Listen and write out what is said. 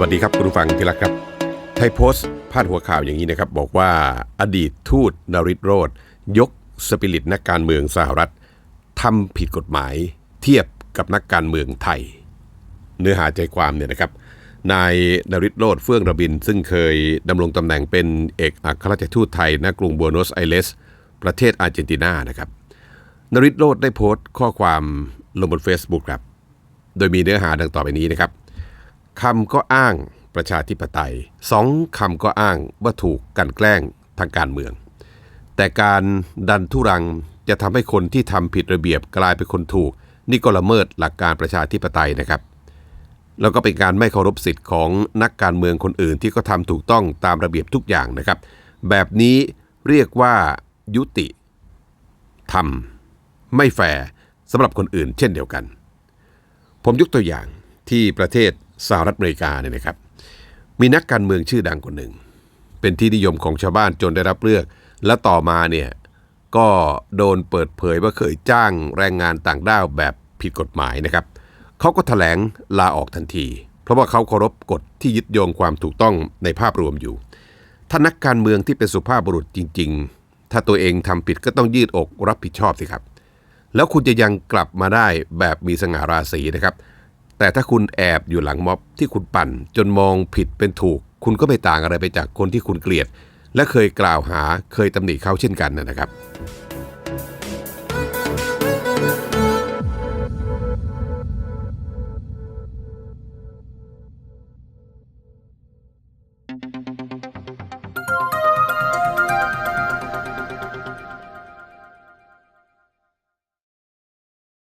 วัสดีครับคุณผู้ฟังที่รักครับ ไทยโพสต์พาดหัวข่าวอย่างนี้นะครับ บอกว่าอดีตทูตนริตโรธยกสปิริตนักการเมืองสหรัฐทำผิดกฎหมายเทียบกับนักการเมืองไทย เนื้อหาใจความเนี่ยนะครับ นายนริตโรธเฟื่องระบิน ซึ่งเคยดำรงตำแหน่งเป็นเอกอัครราชทูตไทยณกรุงบัวโนสไอเรสประเทศอาร์เจนตินานะครับนริตโรธได้โพสต์ข้อความลงบน Facebook ครับ โดยมีเนื้อหาดังต่อไปนี้นะครับ คำก็อ้างประชาธิปไตยสองคำก็อ้างว่าถูกกันแกล้งทางการเมือง แต่การดันทุรังจะทำให้คนที่ทำผิดระเบียบกลายเป็นคนถูก นี่ก็ละเมิดหลักการประชาธิปไตยนะครับ แล้วก็เป็นการไม่เคารพสิทธิ์ของนักการเมืองคนอื่นที่เขาทำถูกต้องตามระเบียบทุกอย่างนะครับ แบบนี้เรียกว่ายุติทำไม่แฟร์สำหรับคนอื่นเช่นเดียวกัน ผมยกตัวอย่างที่ประเทศ สหรัฐอเมริกาเนี่ยนะครับ มีนักการเมืองชื่อดังคนหนึ่ง เป็นที่นิยมของชาวบ้านจนได้รับเลือก และต่อมาเนี่ยก็โดนเปิดเผยว่าเคยจ้างแรงงานต่างด้าวแบบผิดกฎหมายนะครับเขาก็ถแถลงลาออกทันที เพราะว่าเขาเคารพกฎที่ยึดโยงความถูกต้องในภาพรวมอยู่ ถ้านักการเมืองที่เป็นสุภาพบุรุษจริง ๆ ถ้าตัวเองทำผิดก็ต้องยืดอกรับผิดชอบสิครับ แล้วคุณจะยังกลับมาได้แบบมีสง่าราศีนะครับ แต่ถ้าคุณแอบอยู่หลังม็อบที่คุณปั่น จนมองผิดเป็นถูก คุณก็ไม่ต่างอะไรไปจากคนที่คุณเกลียด และเคยกล่าวหาเคยตำหนิเขาเช่นกันนะครับ